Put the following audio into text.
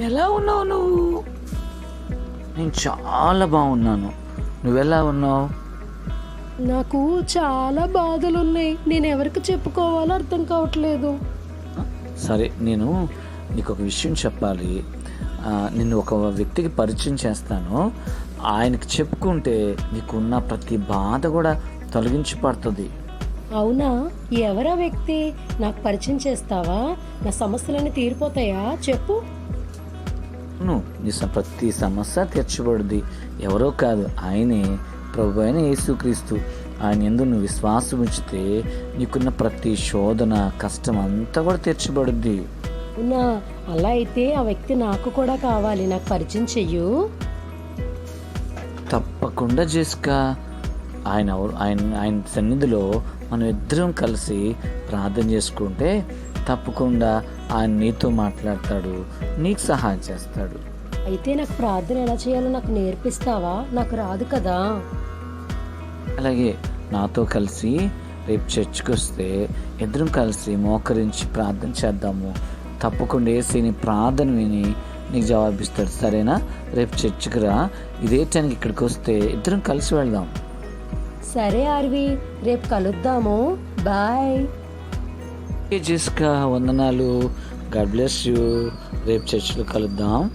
ఎలా ఉన్నావు నువ్వు? నేను చాలా బాగున్నాను. నువ్వెలా ఉన్నావు? నాకు చాలా బాధలు ఉన్నాయి నేను ఎవరికి చెప్పుకోవాలో అర్థం కావట్లేదు. సరే నేను నీకు ఒక విషయం చెప్పాలి. నిన్ను ఒక వ్యక్తికి పరిచయం చేస్తాను. ఆయనకి చెప్పుకుంటే నీకున్న ప్రతి బాధ కూడా తొలగించి పడుతుంది అవునా? ఎవరా వ్యక్తి? నాకు పరిచయం చేస్తావా? నా సమస్యలన్నీ తీరిపోతాయా? చెప్పు. నువ్వు నీ ప్రతి సమస్య తీర్చబడుద్ది ఎవరో కాదు ఆయనే ప్రభు అయిన యేసుక్రీస్తు. ఆయన ఎందు నువ్వు విశ్వాసం ఉంచితే నీకున్న ప్రతి శోధన కష్టం అంతా కూడా తీర్చబడుద్ది. అలా అయితే ఆ వ్యక్తి నాకు కూడా కావాలి. నాకు పరిచయం చెయ్యు. తప్పకుండా జేసిక. ఆయన ఆయన ఆయన సన్నిధిలో మనం ఇద్దరం కలిసి ప్రార్థన చేసుకుంటే తప్పకుండా ఆయన నీతో మాట్లాడతాడు నీకు సహాయం చేస్తాడు. అయితే నాకు ప్రార్థన ఎలా చేయాలో నాకు నేర్పిస్తావా? నాకు రాదు కదా. అలాగే నాతో కలిసి రేపు చర్చికి వస్తే ఇద్దరం కలిసి మోకరించి ప్రార్థన చేద్దాము. తప్పకుండా వేసి నీ ప్రార్థన విని నీకు జవాబిస్తాడు. సరేనా? రేపు చర్చికి రా. ఇదే టైంకి ఇక్కడికి వస్తే ఇద్దరం కలిసి వెళ్దాం. సరే ఆర్వి. రేపు కలుద్దాము. బాయ్. జీస్కా వందనాలు గాడ్ బ్లెస్ యూ రేపు చర్చిలో కలుద్దాం